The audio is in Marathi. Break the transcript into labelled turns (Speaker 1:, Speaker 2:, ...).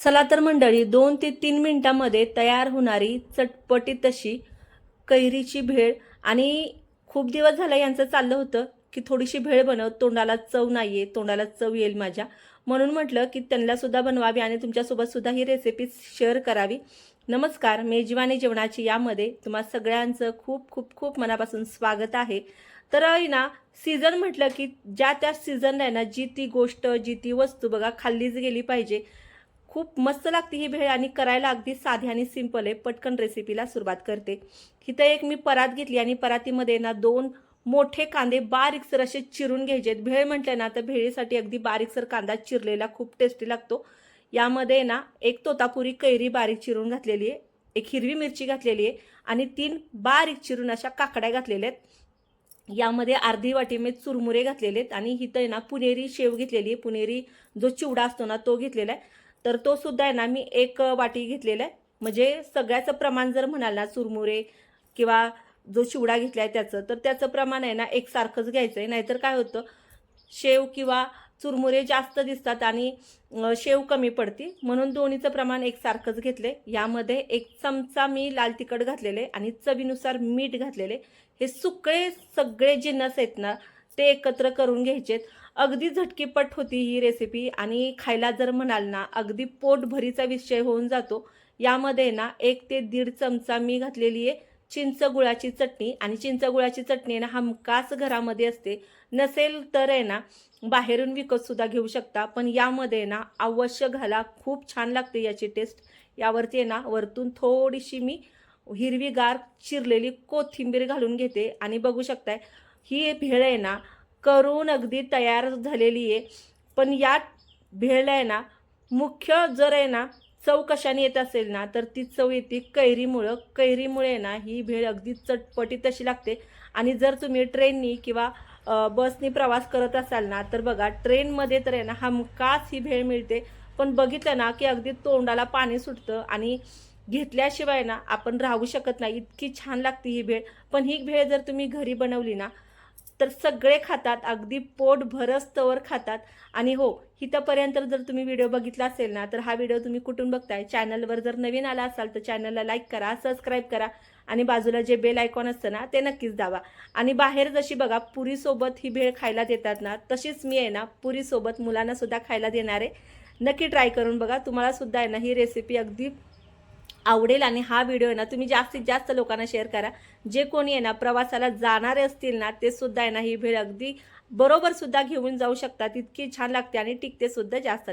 Speaker 1: चला तर मंडळी दोन ते तीन मिनिटांमध्ये तयार होणारी चटपटीत तशी कैरीची भेळ आणि खूप दिवस झाला यांचं चाललं होतं की थोडीशी भेळ बनव तोंडाला चव नाही आहे तोंडाला चव येईल माझ्या. म्हणून म्हटलं की त्यांनासुद्धा बनवावी आणि तुमच्यासोबतसुद्धा ही रेसिपी शेअर करावी. नमस्कार मेजवानी जेवणाची यामध्ये तुम्हा सगळ्यांचं खूप खूप खूप मनापासून स्वागत आहे. तर ना सीझन म्हटलं की ज्या त्या सीझनला आहे ना जी ती गोष्ट जी ती वस्तू बघा खाल्लीच गेली पाहिजे. खूप मस्त लागते ही भेळ आणि करायला अगदी साधी आणि सिंपल आहे. पटकन रेसिपीला सुरुवात करते. इथं एक मी परात घेतली आणि परातीमध्ये ना दोन मोठे कांदे बारीकसर असे चिरून घ्यायचे भेळ म्हटलं ना तर भेळीसाठी अगदी बारीकसर कांदा चिरलेला खूप टेस्टी लागतो. यामध्ये ना एक तोतापुरी कैरी बारीक चिरून घातलेली आहे. एक हिरवी मिरची घातलेली आहे आणि तीन बारीक चिरून अशा काकड्या घातलेल्या आहेत. यामध्ये अर्धी वाटी मी चुरमुरे घातलेले आहेत आणि इथं आहे ना पुणेरी शेव घेतलेली आहे. पुणेरी जो चिवडा असतो ना तो घेतलेला आहे. तर तो सुद्धा आहे ना मी एक वाटी घेतलेला आहे. म्हणजे सगळ्याचं प्रमाण जर म्हणाल ना चुरमुरे किंवा जो चिवडा घेतला आहे त्याचं तर त्याचं प्रमाण आहे ना एकसारखंच घ्यायचं आहे नाहीतर काय होतं शेव किंवा चुरमुरे जास्त दिसतात आणि शेव कमी पडती म्हणून दोन्हीचं प्रमाण एकसारखंच घेतले यामध्ये एक चमचा मी लाल तिखट घातलेले आणि चवीनुसार मीठ घातलेले. हे सुकळे सगळे जिन्नस आहेत ना ते एकत्र करून घ्यायचेत. अगदी झटकीपट होती ही रेसिपी आणि खायला जर म्हणाल ना अगदी पोटभरीचा विषय होऊन जातो. यामध्ये ना एक ते दीड चमचा मी घातलेली आहे चिंच गुळाची चटणी आणि चिंच गुळाची चटणी ना हमखास घरामध्ये असते. नसेल तर आहे ना बाहेरून विकतसुद्धा घेऊ शकता. पण यामध्ये ना अवश्य घाला. खूप छान लागते याची टेस्ट यावरती आहे ना वरतून थोडीशी मी हिरवीगार चिरलेली कोथिंबीर घालून घेते. आणि बघू शकताय ही भेळ आहे ना करून अगदी तयार झालेली आहे. पण यात भेळ आहे ना मुख्य जर आहे ना चव कशाने येत असेल ना तर ती चव येते कैरीमुळं. कैरीमुळे ना ही भेळ अगदी चटपटीत तशी लागते. आणि जर तुम्ही ट्रेननी किंवा बसनी प्रवास करत असाल ना तर बघा ट्रेनमध्ये तर आहे ना हमखास ही भेळ मिळते. पण बघितलं ना की अगदी तोंडाला पाणी सुटतं आणि घेतल्याशिवाय ना आपण राहू शकत नाही. इतकी छान लागते ही भेळ. पण ही भेळ जर तुम्ही घरी बनवली ना तर सगळे खातात अगदी पोट भरस्तवर खातात. आणि हो इथंपर्यंत जर तुम्ही व्हिडिओ बघितला असेल ना तर हा व्हिडिओ तुम्ही कुठून बघताय? चॅनलवर जर नवीन आला असाल तर चॅनलला लाईक करा सबस्क्राईब करा आणि बाजूला जे बेल आयकॉन असतं ना ते नक्कीच दावा आणि बाहेर जशी बघा पुरीसोबत ही भेळ खायला देतात ना तशीच मी आहे ना पुरीसोबत मुलांनासुद्धा खायला देणार आहे. नक्की ट्राय करून बघा तुम्हाला सुद्धा आहे ना ही रेसिपी अगदी आवडेल आणि हा व्हिडिओ आहे ना तुम्ही जास्तीत जास्त लोकांना शेअर करा. जे कोणी आहे ना प्रवासाला जाणारे असतील ना ते सुद्धा आहे ना ही भेळ अगदी बरोबर सुद्धा घेऊन जाऊ शकतात. इतकी छान लागते आणि टिकते सुद्धा जास्त.